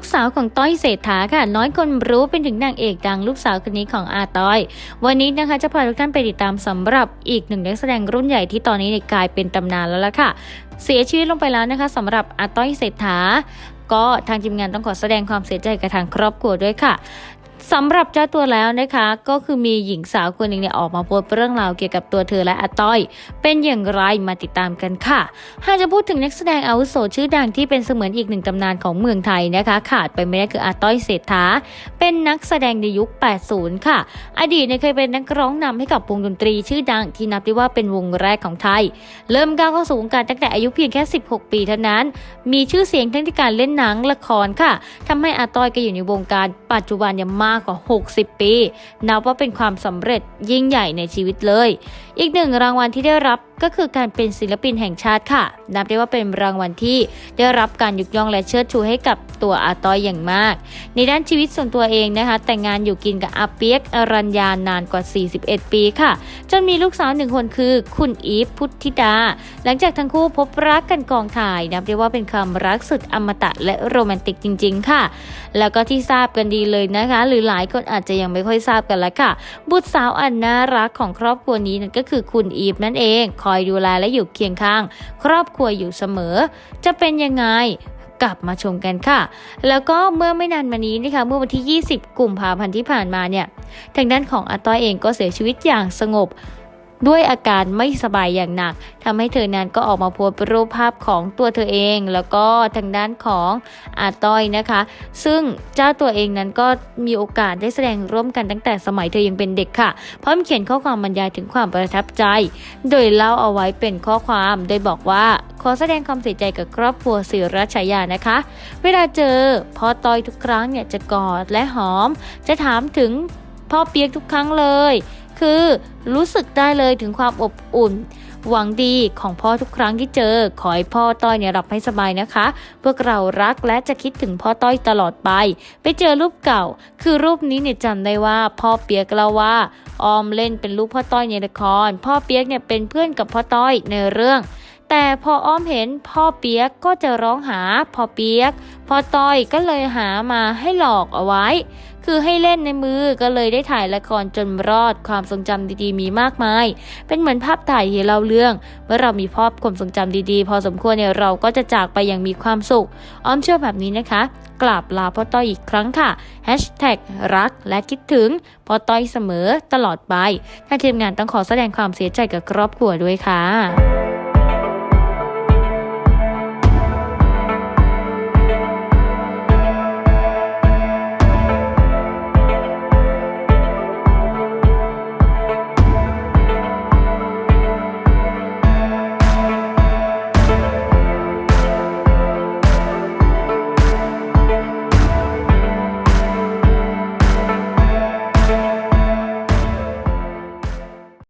กสาวของต้อยเศรษฐาค่ะ น้อยคนรู้เป็นถึงนางเอกดังลูกสาวคนนี้ของอาต้อย วันนี้นะคะจะพาทุกท่านไปติดตามสำหรับอีกหนึ่งนักแสดงรุ่นใหญ่ที่ตอนนี้กลายเป็นตำนานแล้วล่ะค่ะ เสียชีวิตลงไปแล้วนะคะสำหรับอาต้อยเศรษฐาก็ทางทีมงานต้องขอแสดงความเสียใจกับทางครอบครัวด้วยค่ะ สำหรับเจ้าตัวแล้วนะคะก็คือมีหญิงสาวคนหนึ่งเนี่ยออกมาโพสต์เรื่องราวเกี่ยวกับตัวเธอและอาต้อย เป็นอย่างไรมาติดตามกันค่ะ หากจะพูดถึงนักแสดงอาวุโสชื่อดังที่เป็นเสมือนอีกหนึ่งตำนานของเมืองไทยนะคะ ขาดไปไม่ได้คืออาต้อยเศรษฐา เป็นนักแสดงในยุค 80 ค่ะ อดีตเนี่ยเคยเป็นนักร้องนำให้กับวงดนตรีชื่อดังที่นับได้ว่าเป็นวงแรกของไทย เริ่มก้าวเข้าสู่วงการตั้งแต่อายุเพียงแค่ 16 ปีเท่านั้น มีชื่อเสียงทั้งที่การเล่นหนังละครค่ะทำให้อาต้อยก็อยู่ในวงการปัจจุบันเนี่ยมาากกว่า 60 ปี นับว่าเป็นความสำเร็จยิ่งใหญ่ในชีวิตเลย อีกหนึ่งรางวัลที่ได้รับ ก็คือการเป็นศิลปินแห่งชาติค่ะ นับได้ว่าเป็นรางวัลที่ได้รับการยกย่องและเชิดชูให้กับตัวอาต้อยอย่างมาก ในด้านชีวิตส่วนตัวเองนะคะ แต่งงานอยู่กินกับอาเปียกอรัญญานานกว่า 41 ปีค่ะ จนมีลูกสาวหนึ่งคนคือ คุณอีฟพุทธิดา หลังจากทั้งคู่พบรักกันกองถ่าย นับได้ว่าเป็นความรักสุดอมตะและโรแมนติกจริง ๆ ค่ะ แล้วก็ที่ทราบกันดีเลยนะคะ หรือหลายคนอาจจะยังไม่ค่อยทราบกันล้วค่ะ บุตรสาวอันน่ารักของครอบครัวนี้นั่นก็คือคุณอีฟนั่นเองคอยดูแลและอยู่เคียงข้าง ครอบครัวอยู่เสมอ จะเป็นยังไงกลับมาชมกันค่ะ แล้วก็เมื่อไม่นานมานี้นะคะ เมื่อวันที่ 20 กุมภาพันธ์ที่ผ่านมาเนี่ย ทางด้านของอาต้อยเองก็เสียชีวิตอย่างสงบ ด้วยอาการไม่สบายอย่างหนักทำให้เธอนั้นก็ออกมาโพสต์รูปภาพของตัวเธอเอง แล้วก็ทางด้านของอาต้อยนะคะ ซึ่งเจ้าตัวเองนั้นก็มีโอกาสได้แสดงร่วมกันตั้งแต่สมัยเธอยังเป็นเด็กค่ะ พร้อมเขียนข้อความบรรยายถึงความประทับใจ โดยเล่าเอาไว้เป็นข้อความโดยบอกว่าขอแสดงความเสียใจกับครอบครัวศิรัชยานะคะ เวลาเจอพ่อต้อยทุกครั้งเนี่ยจะกอดและหอม จะถามถึงพ่อเปียกทุกครั้งเลย คือ รู้สึกได้เลยถึงความอบอุ่น หวังดีของพ่อทุกครั้งที่เจอ ขอให้พ่อต้อยเนี่ยหลับให้สบายนะคะ พวกเรารักและจะคิดถึงพ่อต้อยตลอดไป ไปเจอรูปเก่า คือรูปนี้เนี่ยจำได้ว่าพ่อเปียกเล่าว่าออมเล่นเป็นลูกพ่อต้อยในละคร พ่อเปียกเนี่ยเป็นเพื่อนกับพ่อต้อยในเรื่อง แต่พออ้อมเห็นพ่อเปียกก็จะร้องหาพ่อเปียกพ่อต้อยก็เลยหามาให้หลอกเอาไว้ คือให้เล่นในมือก็เลยได้ถ่ายละครจนรอดความทรงจำดีๆ มีมากมาย เป็นเหมือนภาพถ่ายที่เล่าเรื่อง เมื่อเรามีภาพความทรงจำดีๆ พอสมควรเนี่ยเราก็จะจากไปอย่างมีความสุข อ้อมเชื่อแบบนี้นะคะกราบลาพ่อต้อยอีกครั้งค่ะ Hashtag รักและคิดถึงพ่อต้อยเสมอตลอดไปทางทีมงานต้องขอแสดงความเสียใจกับครอบครัวด้วยค่ะ